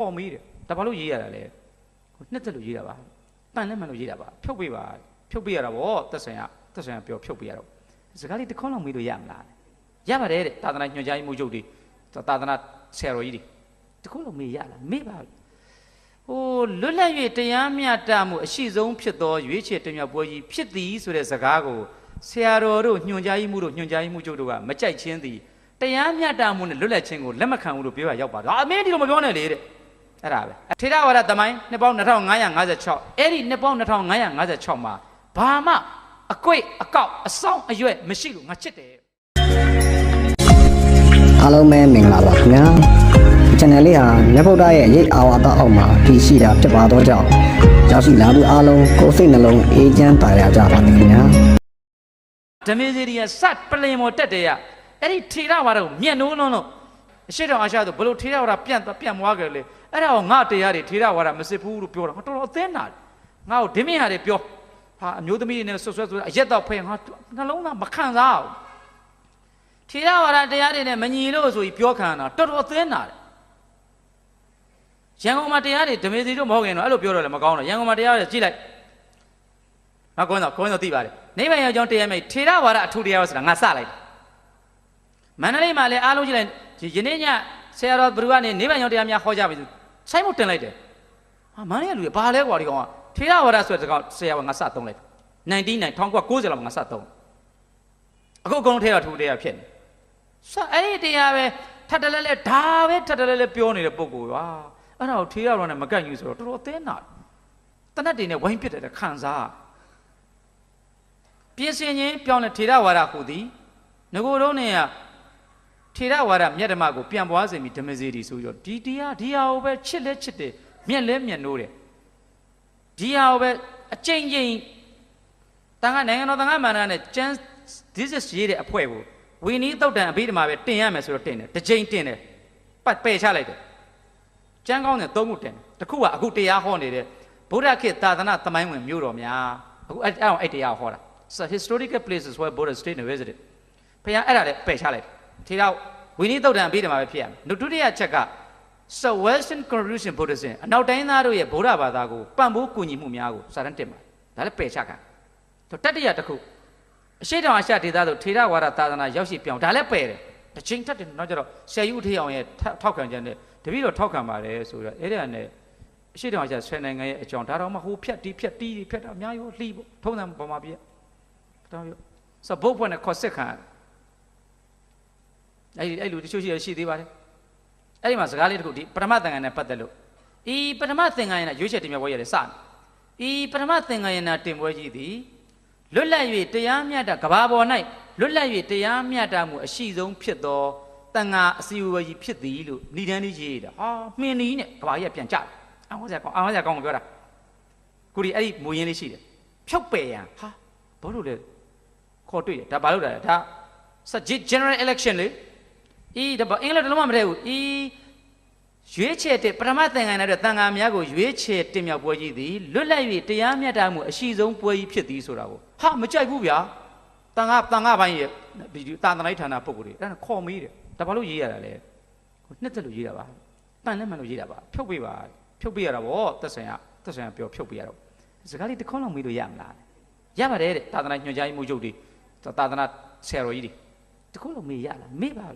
ပေါ်မေးတယ်ဒါဘာလို့ရေးရတာလဲနှစ်သက်လို့ရေးတာပါတန်လည်းမှန်လို့ရေးတာပါဖြုတ်ပေးပါဖြုတ်ပေးရတာဗောသက်ဆိုင်ရသက်ဆိုင်ရပြောဖြုတ်ပေးရတော့စကားလေးတစ်ခေါက်လောက်မေးလို့ရမလားရပါတယ်တဲ့သာသနာညွှန်ကြားရေးမှုချုပ်တွေသာသနာဆရာတော်ကြီးတွေတစ်ခေါက်လောက်မေးရလားမေးပါဟိုလွတ်လပ်၍တရားမျှတမှုအရှိဆုံးဖြစ်သောရွေးချယ်တင်မြတ်ပွဲကြီးဖြစ်သည်ဆိုတဲ့စကားကိုဆရာတော်တို့ညွှန်ကြားရေးမှုတို့ညွှန်ကြားရေးမှုချုပ်တို့ကမကြိုက်ချင်းသည် တရားမျှတမှုနဲ့လွတ်လပ်ခြင်းကိုလက်မခံဘူးလို့ပြောရရောက်ပါတော့အမင်းဒီလိုမပြောနဲ့လေတဲ့အဲ့ဒါပဲထေရဝါဒသမိုင်းနှစ်ပေါင်း2556အဲ့ဒီနှစ်ပေါင်း2556မှာဘာမှအကွေ့အကောက်အဆောင်အရွက်မရှိလို့ငါချစ်တယ်အားလုံးပဲမင်္ဂလာပါခင်ဗျာဒီ channel လေးဟာမြတ်ဗုဒ္ဓရဲ့ရိတ်အာဝါဒအောက်မှာတည်ရှိတာဖြစ်ပါတော့ကြောင့်ရောက်ရှိလာသူအားလုံးကိုယ်စိတ်နှလုံးအေးချမ်းပါရကြပါမယ်ခင်ဗျာဓမေစီရီကစတ်ပလင်မော်တက်တယ်ရ အဲ့ဒီထေရဝါဒကိုမျက်နှိုးလုံးလုံးအရှိတော်အာရှဆိုဘလို့ထေရဝါဒပြန့်သွားပြန့်သွားကြလေအဲ့ဒါကိုငါတရားတွေထေရဝါဒမစစ်ဘူးလို့ပြောတာငါတော်တော်အသင်းနာတယ်ငါ့ကိုဒိမင်းဟာတွေပြောဟာအမျိုးသမီးတွေနဲ့ဆွဆွဲဆွအရက်တော့ဖဲငါနှလုံးသားမခံစားဘူးထေရဝါဒတရားတွေနဲ့မညီလို့ဆိုပြီးပြောခံတာတော်တော်အသင်းနာတယ်ရန်ကုန်မှာတရားတွေဓမေစီတို့မဟုတ်ခင်တော့အဲ့လိုပြောတော့လည်းမကောင်းတော့ရန်ကုန်မှာတရားတွေကြည့်လိုက်ငါကောင်းတော့ကောင်းတော့သိပါတယ်နိဗ္ဗာန်ရောက်ကြောင်းတရားမိတ်ထေရဝါဒအထူတရားဆိုတာငါစလိုက်တယ် မန္တလေးမှာလည်းအားလုံးကြည့်လိုက်ဒီယနေ့ညဆရာတော်ဘုရားကနေနိဗ္ဗာန်ရောက်တရားများဟောကြပြီဆိုဆိုင်မှုတင်လိုက်တယ်ဟာမန္တလေးကလူတွေဘာလဲကွာဒီကောင်ကထေရဝါဒဆိုတဲ့ကောင်ဆရာကငါစသုံးလိုက်99 1990လောက်မှာငါစသုံးအခုအကုန်လုံးထေရထူတရားဖြစ်နေစအဲ့ဒီတရားပဲထပ်တလဲလဲဒါပဲထပ်တလဲလဲပြောနေတဲ့ပုံကိုပါအဲ့ဒါကိုထေရတော်နဲ့မကန့်ယူဆိုတော့တော်တော်အသင်းနာတယ်တနတ်တွေနဲ့ဝိုင်းပစ်တယ်တဲ့ခံစားပြင်ဆင်ခြင်းပြောင်းလဲထေရဝါဒဟူသည်ငကိုယ်တော့နေက ထေရဝါဒမြတ်ဓမ္မကိုပြန်ပွားစေမိဓမ္မစေတီဆိုပြီးတော့ဒီတရားဒီဟာကိုပဲချစ်လဲချစ်တယ်မြတ်လဲမြတ်နိုးတယ်ဒီဟာကိုပဲအကျင့်ချင်းတန်ခါနိုင်ငံတော်တန်ခါမာနနဲ့ကျန်း this is ရေးတဲ့အဖွဲ့ကိုဝီနီးတုတ်တန်အဘိဓမ္မာပဲတင်ရမယ်ဆိုတော့တင်တယ်တစ်ချိန်တင်တယ်ပတ်ပယ်ချလိုက်တယ်ကျမ်းကောင်းတဲ့သုံးခုတင်တယ်တစ်ခုကအခုတရားဟောနေတဲ့ဗုဒ္ဓခေတ်သာသနာသမိုင်းဝင်မြို့တော်များအခုအဲ့အဲ့အောင်အဲ့တရားဟောတာ so historical places where Buddha stayed and visited ဘုရားအဲ့ဒါလည်းပယ်ချလိုက်တယ် ထေရဝိနည်းသုတ်တံအဘိဓမ္မာပဲဖြစ်ရမယ်ဒုတိယချက်က so western contribution buddhism အနောက်တိုင်းသားတို့ရဲ့ဗုဒ္ဓဘာသာကိုပံ့ပိုးကူညီမှုများကိုစာတန်းတင်ပါဒါလည်းပယ်ချခံတတိယတစ်ခုအရှိတောင်အရှဒေသသို့ထေရဝါဒသာသနာရောက်ရှိပြောင်းဒါလည်းပယ်တယ်တစ်ချိန်ထပ်တယ်နောက်ကျတော့ဆယ်ယူထေအောင်ရဲ့ထောက်ခံချက်နဲ့တပည့်တော်ထောက်ခံပါတယ်ဆိုတော့အဲ့ဒါနဲ့အရှိတောင်အရှဆွေနိုင်ငံရဲ့အကြောင်းဒါတော့မှဟိုဖြတ်တီးဖြတ်တီးဖြတ်တာအများကြီးလှီးပေါ့ထုံးစံပေါ်မှာပြည့်တောင်းရဆိုဘုတ်ဖွဲ့နဲ့ခေါ်စစ်ခံ အဲ့ဒီအဲ့လူတချို့ရှိရရှိသေးပါတယ်အဲ့ဒီမှာစကားလေးတစ်ခုဒီပထမသင်္ကန်းနဲ့ပတ်သက်လို့ဤပထမသင်္ကန်းရဲ့ရွေးချယ်တင်မြတ်ပွဲရတယ်စတယ်ဤပထမသင်္ကန်းရဲ့တင်ပွဲကြီးသည်လွတ်လပ်၍တရားမျှတကဘာပေါ်၌လွတ်လပ်၍တရားမျှတမှုအရှိဆုံးဖြစ်သောတန်ဃာအစီအဝေးကြီးဖြစ်သည်လို့ဏိဒန်းကြီးရေးတာဟာမှင်နီးနဲ့ကဘာကြီးကပြန်ကြတယ်အောင်ဟောစရာကောင်းအောင်ဟောစရာကောင်းကိုပြောတာကိုဒီအဲ့ဒီမူရင်းလေးရှိတယ်ဖြုတ်ပယ်ရန်ဟာဘာလို့လဲခေါ်တွေ့တယ်ဒါဘာလို့လဲဒါ subject general election လေ ဤဒါဘာအင်္ဂလိပ်တလုံးမမထဲဘူးဤရွေးချယ်တဲ့ပထမသင်္ကန်းနဲ့တန်ဃာများကိုရွေးချယ်တင်မြှောက်ပွဲကြီးသည်လွတ်လပ်၍တရားမျှတမှုအရှိဆုံးပွဲကြီးဖြစ်သည်ဆိုတာကိုဟာမကြိုက်ဘူးဗျာတန်ဃာတန်ဃာဘိုင်းရဲ့ဒီတာသလိုက်ဌာနပုဂ္ဂိုလ်တွေအဲ့ဒါခေါ်မေးတယ်ဒါဘာလို့ရေးရတာလဲနှစ်သက်လို့ရေးတာပါတန်လည်းမှန်လို့ရေးတာပါဖြုတ်ပေးပါဖြုတ်ပေးရတာဗောသက်ဆိုင်ရသက်ဆိုင်ရပြောဖြုတ်ပေးရတော့စကားလေးတစ်ခေါက်လောက်မေးလို့ရမလားရပါတယ်တဲ့တာသနာညွှန်ကြားရေးမှုချုပ်တွေသာသနာဆရာတော်ကြီးတွေတစ်ခေါက်လောက်မေးရလားမေးပါ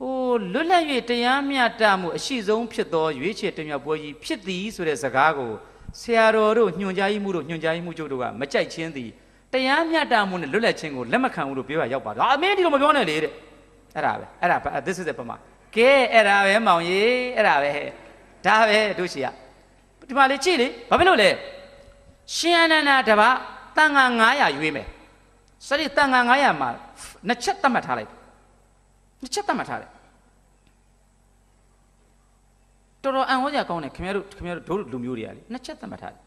ဟိုလွတ်လပ်၍တရားမျှတမှုအရှိဆုံးဖြစ်သောရွေးချယ်တင်မြတ်ပွဲကြီးဖြစ်သည်ဆိုတဲ့စကားကိုဆရာတော်တို့ညွှန်ကြားရေးမှုတို့ညွှန်ကြားရေးမှုချုပ်တို့ကမကြိုက်ချင်းသည်တရားမျှတမှုနဲ့လွတ်လပ်ခြင်းကိုလက်မခံဘူးလို့ပြောရရောက်ပါတော့အမင်းဒီလိုမပြောနဲ့လေတဲ့အဲ့ဒါပဲအဲ့ဒါ this is the ပမာကဲအဲ့ဒါပဲမောင်ကြီးအဲ့ဒါပဲဒါပဲတို့ရှိရဒီမှာလေကြည့်လေဘာဖြစ်လို့လဲရှင်အနန္ဒာတပါတန်ဃာ900ရွေးမယ်စရိတန်ဃာ900မှာနှစ်ချက်သတ်မှတ်ထားလိုက် နှစ်ချက်သတ်မှတ်ထားတယ်တော်တော်အံ့ဩစရာကောင်းတယ်ခင်ဗျားတို့ခင်ဗျားတို့တို့လူမျိုးတွေကလေနှစ်ချက်သတ်မှတ်ထားတယ်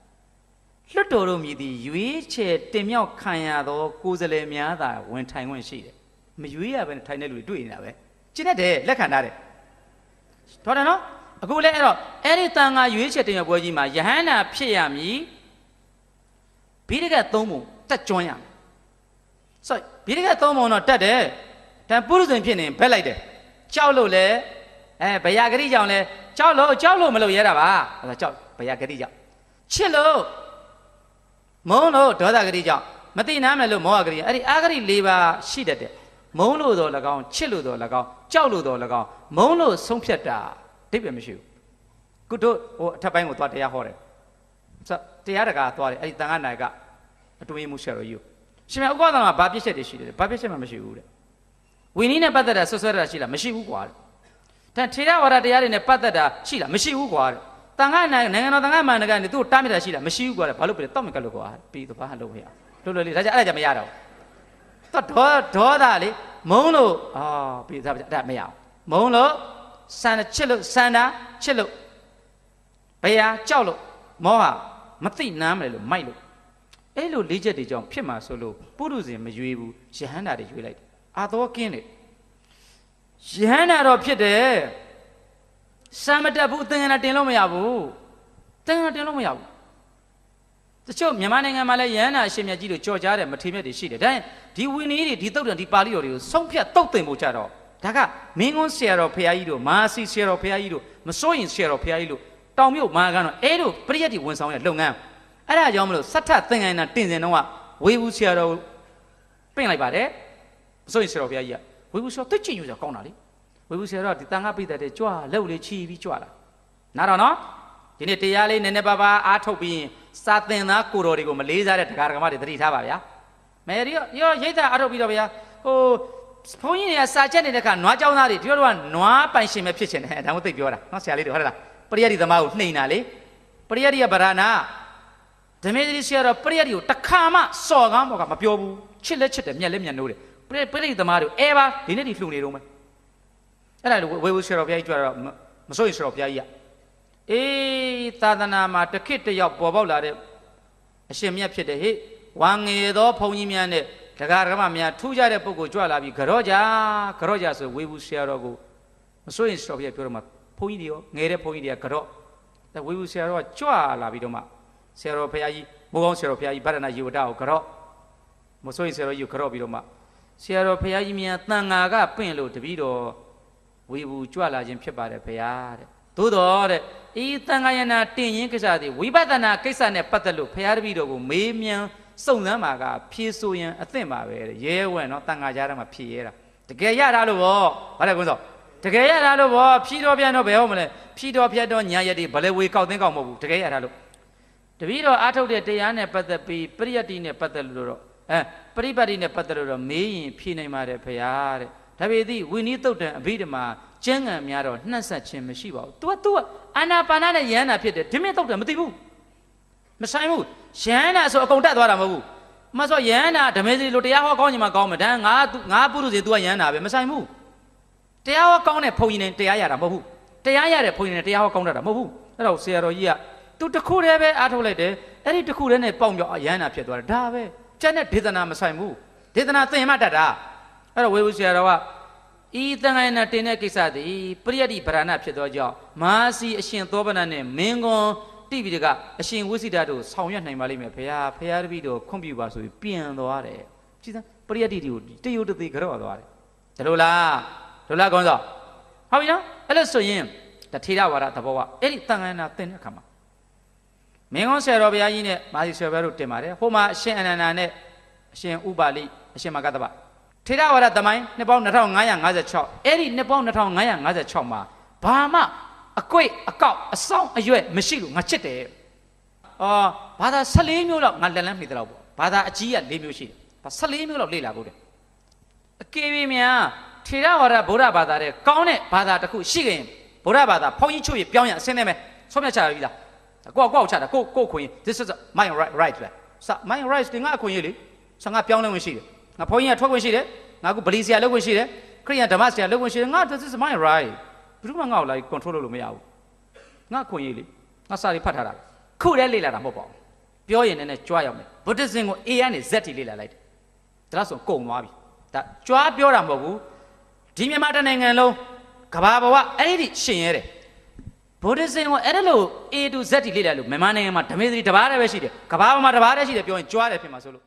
လွတ်တော်တို့မြည်သည်ရွေးချယ်တင်မြောက်ခံရသောကိုယ်စလဲများသာဝင်ထိုင်ခွင့်ရှိတယ်မရွေးရဘဲနဲ့ထိုင်တဲ့လူတွေတွေ့နေတာပဲကျင့်တတ်တယ်လက်ခံထားတယ်တော်တယ်နော်အခုလဲအဲ့တော့အဲ့ဒီတန်ဃာရွေးချယ်တင်မြောက်ပွဲကြီးမှာယဟန္တာဖြစ်ရမည်ဘိဒကသုံးပုံတက်ကျွမ်းရမယ်ဆိုဘိဒကသုံးပုံတော့တက်တယ် တန်ပုရုဇဉ်ဖြစ်နေဘက်လိုက်တယ်ကြောက်လို့လဲအဲဘယဂရိကြောင့်လဲကြောက်လို့ကြောက်လို့မလို့ရဲတာပါအဲ့ဒါကြောက်ဘယဂရိကြောင့်ချစ်လို့မုန်းလို့ဒေါသဂရိကြောင့်မသိနားမလဲလို့မောဟဂရိအဲ့ဒီအာဂရိ၄ပါးရှိတတ်တယ်မုန်းလို့တော့၎င်းချစ်လို့တော့၎င်းကြောက်လို့တော့၎င်းမုန်းလို့ဆုံးဖြတ်တာအဓိပ္ပာယ်မရှိဘူးကုတို့ဟိုအထက်ပိုင်းကိုသွားတရားဟောတယ်ဆိုတရားတကာသွားတယ်အဲ့ဒီတန်ခါနိုင်ကအတူရင်မှုဆက်ရယူရှင်မဥက္ကဋ္ဌကဘာပြစ်ချက်တွေရှိတယ်ဘာပြစ်ချက်မှမရှိဘူးတဲ့ ဝိနည်းနဲ့ပတ်သက်တာဆွဆွဲတာရှိလားမရှိဘူးကွာတဲ့ဒါထေရဝါဒတရားတွေနဲ့ပတ်သက်တာရှိလားမရှိဘူးကွာတဲ့တန်ခါနိုင်နိုင်ငံတော်တန်ခါမှန်ကနေသူ့ကိုတားမြစ်တာရှိလားမရှိဘူးကွာတဲ့ဘာလို့ပြလဲတောက်မကလို့ကွာပြီးတော့ဘာလို့မရလို့လို့လေဒါကြအဲ့ဒါကြမရတော့တော့ဒေါဒေါသလေမုန်းလို့အာပြီးသားအဲ့ဒါမရအောင်မုန်းလို့စန္ဒချစ်လို့စန္ဒချစ်လို့ဘယ်ဟာကြောက်လို့မောဟမသိနားမလဲလို့မိုက်လို့အဲ့လိုလေးချက်တွေကြောင့်ဖြစ်မှာဆိုလို့ပုရုဇဉ်မရွေးဘူးယဟန္တာတွေရွေးလိုက်တယ် အာသောကင်းတယ်ယဟန္တာတော့ဖြစ်တယ်စံမတက်ဘူးသင်္ကနာတင်လို့မရဘူးသင်္ကနာတင်လို့မရဘူးတချို့မြန်မာနိုင်ငံမှာလည်းယဟန္တာအရှင်မြတ်ကြီးတို့ကြော်ကြားတယ်မထေမြတ်တွေရှိတယ်ဒါရင်ဒီဝီနည်းတွေဒီတုတ်တန်ဒီပါဠိတော်တွေကိုဆုံးဖြတ်တုတ်တင်ဖို့ကြတော့ဒါကမင်းကွန်းဆရာတော်ဖရာကြီးတို့မာစီဆရာတော်ဖရာကြီးတို့မစိုးရင်ဆရာတော်ဖရာကြီးတို့တောင်မြို့မာကတော့အဲ့တို့ပရိယတ်တွေဝန်ဆောင်ရလုပ်ငန်းအဲ့ဒါကြောင့်မလို့စတ်ထသင်္ကန်းနာတင်စင်တော့ကဝေဘူးဆရာတော်ပင့်လိုက်ပါတယ် မစိုးရင်ဆရာတော်ဘုရားကြီးကဝေဘူးဆရာတိတ်ချင်ယူကြကောင်းတာလေဝေဘူးဆရာတော်ကဒီတန်ခါပိတ်တဲ့ကြွလက်လေးချီပြီးကြွလာနားတော့နော်ဒီနေ့တရားလေးနည်းနည်းပါးပါးအားထုတ်ပြီးရင်စာသင်သားကိုတော်တွေကိုမလေးစားတဲ့တရားဓမ္မတွေသတိထားပါဗျာမယ်ရီရောရောရိတ်တာအားထုတ်ပြီးတော့ဗျာဟိုဘုန်းကြီးတွေကစာချက်နေတဲ့ခါနွားเจ้าသားတွေဒီလိုတော့နွားပိုင်ရှင်ပဲဖြစ်ချင်တယ်ဒါမှမဟုတ်သိပြောတာနော်ဆရာလေးတွေဟုတ်လားပရိယတ်ဒီသမားကိုနှိမ်တာလေပရိယတ်ဒီကဗရဏာ ဓမေသရီဆရာတော်ပရိယတ်ကိုတခါမှစော်ကားမော်ကမပြောဘူးချစ်လက်ချစ်တယ်မြက်လက်မြက်နိုးတယ် ပရိပရိသမားတို့အဲပါဒီနေ့ဒီလှူနေတော့မယ်အဲ့ဒါဝေဝဆရာတော်ဘုရားကြီးကြွတော့မစိုးရင်ဆရာတော်ဘုရားကြီးကအေးသာသနာမှာတခိတယောက်ပေါ်ပေါက်လာတဲ့အရှင်မြတ်ဖြစ်တယ်ဟေ့ဝါငယ်သောဘုန်းကြီးများနဲ့တရားဓမ္မများထူးကြတဲ့ပုဂ္ဂိုလ်ကြွလာပြီးကြောကြကြောကြဆိုဝေဘူးဆရာတော်ကိုမစိုးရင်ဆရာတော်ဘုရားပြောတော့မှဘုန်းကြီးတွေရောငယ်တဲ့ဘုန်းကြီးတွေကကြောဒါဝေဘူးဆရာတော်ကကြွလာပြီးတော့မှဆရာတော်ဖရာကြီးမိုးကောင်းဆရာတော်ဖရာကြီးဗဒနာယေဝတကိုကြော့မစိုးရင်ဆရာတော်ကြီးကိုကြော့ပြီးတော့မှ ဆရာတော်ဖရာကြီးမြန်တန်ငါကပင့်လို့တပည့်တော်ဝေဘူးကြွလာခြင်းဖြစ်ပါတယ်ဖရာတဲ့သို့တော်တဲ့ဤတန်ခါယနာတင်ရင်ကိစ္စတွေဝိပဿနာကိစ္စနဲ့ပတ်သက်လို့ဖရာတပည့်တော်ကိုမေးမြန်းစုံစမ်းပါကဖြေဆိုရင်အသင့်ပါပဲတဲ့ရဲဝဲနော်တန်ခါကြားထဲမှာဖြေရဲတာတကယ်ရတာလို့ဗောဘာလဲကွန်းစောတကယ်ရတာလို့ဗောဖြီတော်ပြန်တော့ဘယ်ဟုတ်မလဲဖြီတော်ဖြတ်တော့ညာရက်တွေဘလဲဝေကောက်သိန်းကောက်မဟုတ်ဘူးတကယ်ရတာလို့တပည့်တော်အားထုတ်တဲ့တရားနဲ့ပတ်သက်ပြီးပရိယတ်တိနဲ့ပတ်သက်လို့တော့ အဲပရိပတ်တိနဲ့ပတ်သက်လို့တော့မေးရင်ဖြေနိုင်ပါတယ်ဖရာတဲ့ဒါပေသည်ဝိနည်းတုတ်တံအဘိဓမ္မာကျမ်းဂန်များတော့နှက်ဆက်ခြင်းမရှိပါဘူး तू က तू ကအာနာပါနနဲ့ယန္တာဖြစ်တယ်ဒီမြင့်တုတ်တံမသိဘူးမဆိုင်ဘူးယန္တာဆိုအကုန်တက်သွားတာမဟုတ်ဘူးမဆိုယန္တာဓမေစီလိုတရားဟောကောင်းညီမှာကောင်းမှာဒါငါငါပုရုဇေ तू ကယန္တာပဲမဆိုင်ဘူးတရားဟောကောင်းတဲ့ဘုန်းကြီးနဲ့တရားရတာမဟုတ်ဘူးတရားရတဲ့ဘုန်းကြီးနဲ့တရားဟောကောင်းတတ်တာမဟုတ်ဘူးအဲ့တော့ဆရာတော်ကြီးက သူတခုတည်းပဲအားထုတ်လိုက်တယ်အဲ့ဒီတခုတည်းနဲ့ပေါင်ပြောက်ရဟန္တာဖြစ်သွားတယ်ဒါပဲ ကျန်တဲ့ဒေသနာမဆိုင်ဘူးဒေသနာသင်မှတတ်တာအဲ့တော့ဝေဘူးဆရာတော်ကဤတန်ခိုင်နာတင်တဲ့ကိစ္စသည်ပရိယတ္တိဗရဏဖြစ်သောကြောင့်မဟာစီအရှင်သောဗနနဲ့မင်းကွန်တိပိတကအရှင်ဝိစိတတို့ဆောင်ရွက်နိုင်ပါလိမ့်မယ်ဖေဟာဖေဟာတပိတော့ခွင့်ပြုပါဆိုပြီးပြန်သွားတယ်ကြည်စမ်းပရိယတ္တိတွေကိုတယုတ်တသေးကြော့သွားတယ်ဒါလို့လားလို့လားကောင်းစောဟုတ်ပြီနော်အဲ့လို့ဆိုရင်တထေရဝါဒသဘောကအဲ့ဒီတန်ခိုင်နာတင်တဲ့အခါမှာ မင်းကောင်းဆရာတော်ဘုရားကြီးနဲ့မာသီဆရာဘုရားတို့တင်ပါတယ်ဟိုမှာအရှင်အနန္ဒာနဲ့အရှင်ဥပါလိအရှင်မဂ္ဂတပထေရဝါဒသမိုင်းနှစ်ပေါင်း2556အဲ့ဒီနှစ်ပေါင်း2556မှာဘာမှအကွိတ်အကောက်အဆောင်အရွက်မရှိလို့ငါချစ်တယ်အော်ဘာသာ14မျိုးလောက်ငါလက်လန်းမိတယ်တော့ပေါ့ဘာသာအကြီးက4မျိုးရှိတယ်ဘာ14မျိုးလောက်လေ့လာဖို့တယ်အကေဘီများထေရဝါဒဗုဒ္ဓဘာသာတဲ့ကောင်းတဲ့ဘာသာတစ်ခုရှိခင်ဗုဒ္ဓဘာသာဘုန်းကြီးချုပ်ရပြောင်းရအစင်းနေမယ်ဆုံးဖြတ်ချရပြီလား ကိုကကိုကချတာကိုကိုခွင့် this is my right right လေစ my right တင်ငါအခွင့်ရေးလေဆငါပြောင်းလဲဝင်ရှိတယ်ငါဘုန်းကြီးကထွက်ခွင့်ရှိတယ်ငါကဗလီဆရာလုပ်ခွင့်ရှိတယ်ခရိယန်ဓမ္မဆရာလုပ်ခွင့်ရှိတယ်ငါ this is my right ဘယ်သူမှငါ့ကိုလိုက် control လုပ်လို့မရဘူးငါအခွင့်ရေးလေငါစာရီဖတ်ထားတာခုတည်းလေ့လာတာမဟုတ်ပါဘူးပြောရင်လည်းကြွားရောက်မယ် Buddhism ကို A ကနေ Z ထိလေ့လာလိုက်တယ်ဒါလို့ဆိုကုံသွားပြီဒါကြွားပြောတာမဟုတ်ဘူးဒီမြန်မာတနိုင်ငံလုံးကဘာဘဝအဲ့ဒီရှင်ရဲတယ် ဗုဒ္ဓဇင်ကအဲ့ဒါလို့ A to Z တိလေ့လာလို့မြန်မာနိုင်ငံမှာဓမေသရီတဘာတည်းပဲရှိတယ်ကဘာပေါ်မှာတဘာတည်းရှိတယ်ပြောရင်ကြွားတယ်ဖြစ်မှာဆိုလို့